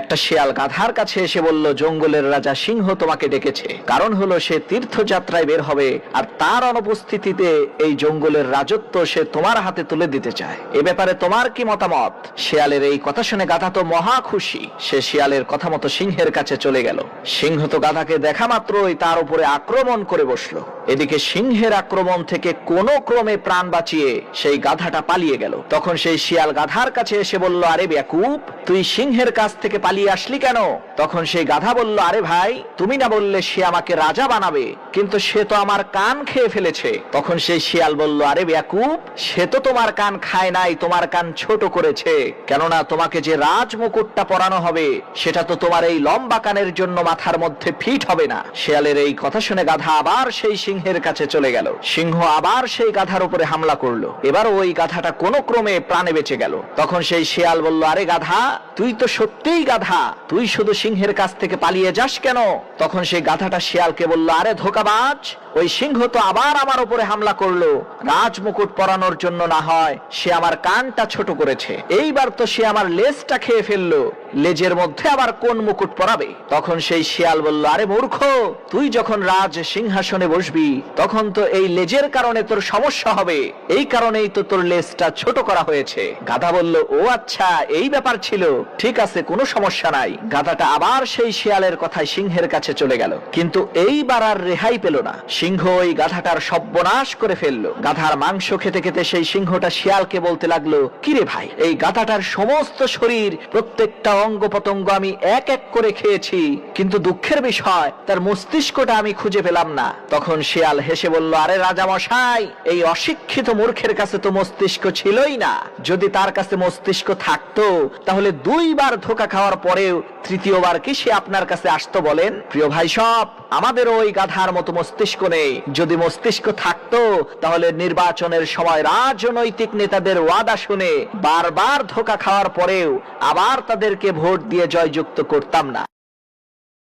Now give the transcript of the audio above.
একটা শিয়াল গাধার কাছে এসে বলল, জঙ্গলের রাজা সিংহ তোমাকে ডেকেছে। কারণ হলো সে তীর্থযাত্রায় বের হবে, আর তার অনুপস্থিতিতে এই জঙ্গলের রাজত্ব সে তোমার হাতে তুলে দিতে চায়। এ ব্যাপারে তোমার কি মতামত? শিয়ালের এই কথা শুনে গাধা তো মহা খুশি। সে শিয়ালের কথা মতো সিংহের কাছে চলে গেল। সিংহ তো গাধাকে দেখা মাত্রই তার উপরে আক্রমণ করে বসল। এদিকে সিংহের আক্রমণ থেকে কোনো ক্রমে প্রাণ বাঁচিয়ে সেই গাধাটা পালিয়ে গেল। তখন সেই শিয়াল গাধার কাছে এসে বলল, আরে বেকুব তুই সিংহের কাছ থেকে পালিয়ে আসলি কেন? তখন সেই গাধা বলল, আরে ভাই, তুমি না বললে সে আমাকে রাজা বানাবে, কিন্তু সে তো আমার কান খেয়ে ফেলেছে। তখন সেই শিয়াল বলল, আরে বেকুব সে তো তোমার কান খায় নাই, তোমার কান ছোট করেছে। কেননা তোমাকে যে রাজ মুকুটটা পরানো হবে, সেটা তো তোমার এই লম্বা কানের জন্য মাথার মধ্যে ফিট হবে না। শিয়ালের এই কথা শুনে গাধা আবার সেই সিংহের কাছে চলে গেল। সিংহ আবার সেই গাধার উপরে হামলা করল। এবার ওই গাধাটা কোনো ক্রমে প্রাণে বেঁচে গেল। তখন সেই শিয়াল বলল, আরে গাধা তুই তো সত্যিই গাধা। তুই শুধু সিংহের কাছ থেকে পালিয়ে যাস কেন? তখন সেই গাধাটা শিয়ালকে বলল, আরে ধোকাবাজ, ওই সিংহ তো আবার আমার উপরে হামলা করল। রাজ মুকুট পরানোর জন্য না হয়, সে আমার কানটা ছোট করেছে। এইবার তো সে আমার লেজটা খেয়ে ফেলল। লেজের মধ্যে আবার কোন মুকুট পরাবে? তখন সেই শিয়াল বলল, আরে মূর্খ, তুই যখন রাজ সিংহাসনে বসবি, তখন তো এই লেজের কারণে তোর সমস্যা হবে। এই কারণেই তো তোর লেজটা ছোট করা হয়েছে। গাধা বলল, ও আচ্ছা এই ব্যাপার ছিল। ঠিক আছে, কোনো সমস্যা নাই। গাধাটা আবার সেই শিয়ালের কথায় সিংহের কাছে চলে গেল। কিন্তু এইবার আর রেহাই পেল না। সিংহ ওই গাধাটার সর্বনাশ করে ফেলল। গাধার মাংস খেতে খেতে সেই সিংহটা শিয়ালকে বলতে লাগল, কিরে ভাই, এই গাধাটার সমস্ত শরীর প্রত্যেকটা অঙ্গ পতঙ্গ আমি এক এক করে খেয়েছি, কিন্তু দুঃখের বিষয়, তার মস্তিষ্কটা আমি খুঁজে পেলাম না। তখন শিয়াল হেসে বলল, আরে রাজা মশাই, এই অশিক্ষিত মূর্খের কাছে তো মস্তিষ্ক ছিলই না। যদি তার কাছে মস্তিষ্ক থাকতো, তাহলে দুইবার ধোকা খাওয়ার পরেও তৃতীয়বার কি সে আপনার কাছে আসতো বলেন? প্রিয় ভাই সব, আমাদের ওই গাধার মতো মস্তিষ্ক নেই। যদি মস্তিষ্ক থাকতো, তাহলে নির্বাচনের সময় রাজনৈতিক নেতাদের ওয়াদা শুনে বারবার ধোকা খাওয়ার পরেও আবার তাদেরকে ভোট দিয়ে জয়যুক্ত করতাম না।